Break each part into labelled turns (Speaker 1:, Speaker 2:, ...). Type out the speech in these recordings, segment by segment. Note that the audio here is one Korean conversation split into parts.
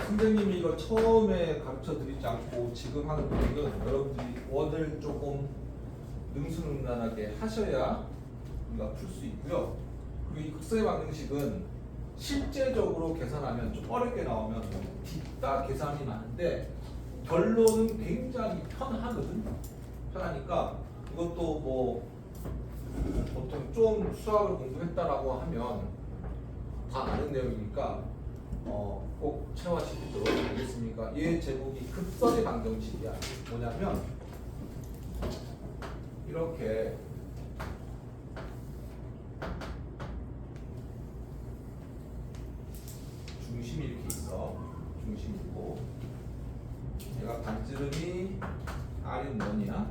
Speaker 1: 선생님이 이거 처음에 가르쳐 드리지 않고 지금 하는 분들은 여러분들이 원을 조금 능수능란하게 하셔야 우리가 풀 수 있고요. 그리고 이 극성의 방정식은 실제적으로 계산하면 좀 어렵게 나오면 뒤따 계산이 많은데 결론은 굉장히 편하거든. 편하니까 이것도 뭐 보통 좀 수학을 공부했다라고 하면 다 아는 내용이니까 어, 꼭 체화시키도록 하겠습니까? 얘 제목이 급선의 방정식이야. 뭐냐면 이렇게 중심이 이렇게 있어. 중심이 있고 얘가 반지름이 R인 원이야.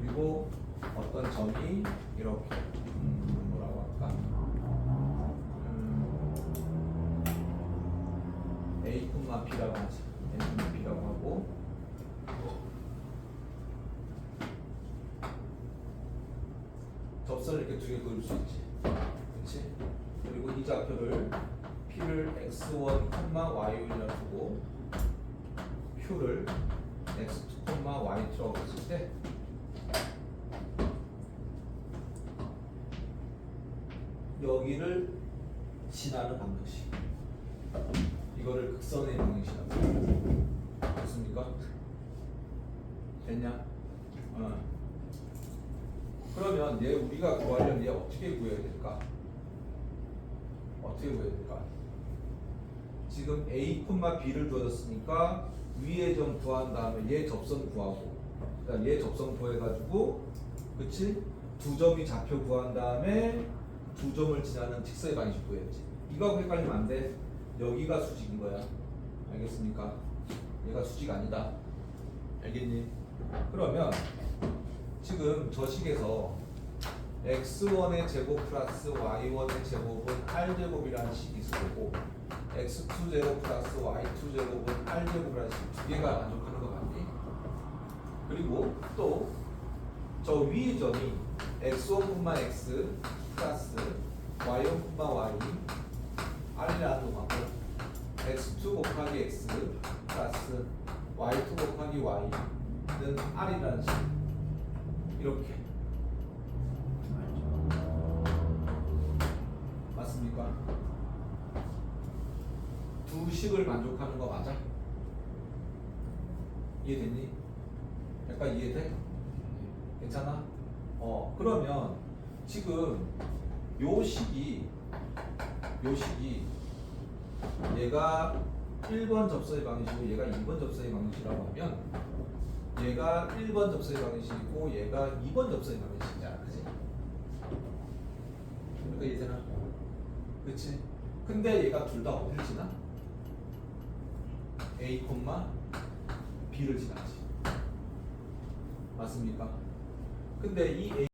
Speaker 1: 그리고 어떤 점이 이렇게 음, 뭐라고 할까? 음, A, B라고 하지. A, B라고 하고 접선을 이렇게 두 개 그릴 수 있지. 그렇지? 그리고 이 좌표를 P를 x1, y1이라고 두고 Q를 x2, y2라고 했을 때 여기를 지나는 방정식. 이거를 극선의 방정식이라고. 됐습니까? 됐냐? 어. 그러면 얘 우리가 구하려면 얘 어떻게 구해야 될까? 어떻게 구해야 될까? 지금 A, B를 주어졌으니까 위에 점 구한 다음에 얘 접선 구하고 그다음 얘 접선 구해가지고 그치? 두 점이 좌표 구한 다음에 두 점을 지나는 직선의 방식 구해야지 이거 헷갈리면 안 돼. 여기가 수직인 거야. 알겠습니까? 얘가 수직 아니다. 알겠니? 그러면 지금 저 식에서 x1의 제곱 플러스 y1의 제곱은 r제곱이라는 식이 있을 거고 x2 제곱 플러스 y2 제곱은 r제곱이라는 식 두 개가 만족하는 거 같니? 그리고 또 저 위의 점이 x1뿐만 x 플러스 y1뿐만 y r이라는 거 같고 x2 곱하기 x 플러스 y2 곱하기 y는 r이라는 식 이렇게 맞습니까? 두 식을 만족하는 거 맞아? 이해됐니? 약간 이해돼? 괜찮아? 어 그러면 지금 요 식이 요 식이 얘가 1번 접선의 방식이고 얘가 2번 접선의 방식이라고 하면 얘가 1번 접선의 방식이고 얘가 2번 접선의 방식이잖아 그지? 그러니까 이해되나? 그치? 근데 얘가 둘 다 어디를 지나? A, B를 지나지 맞습니까? 근데 이 A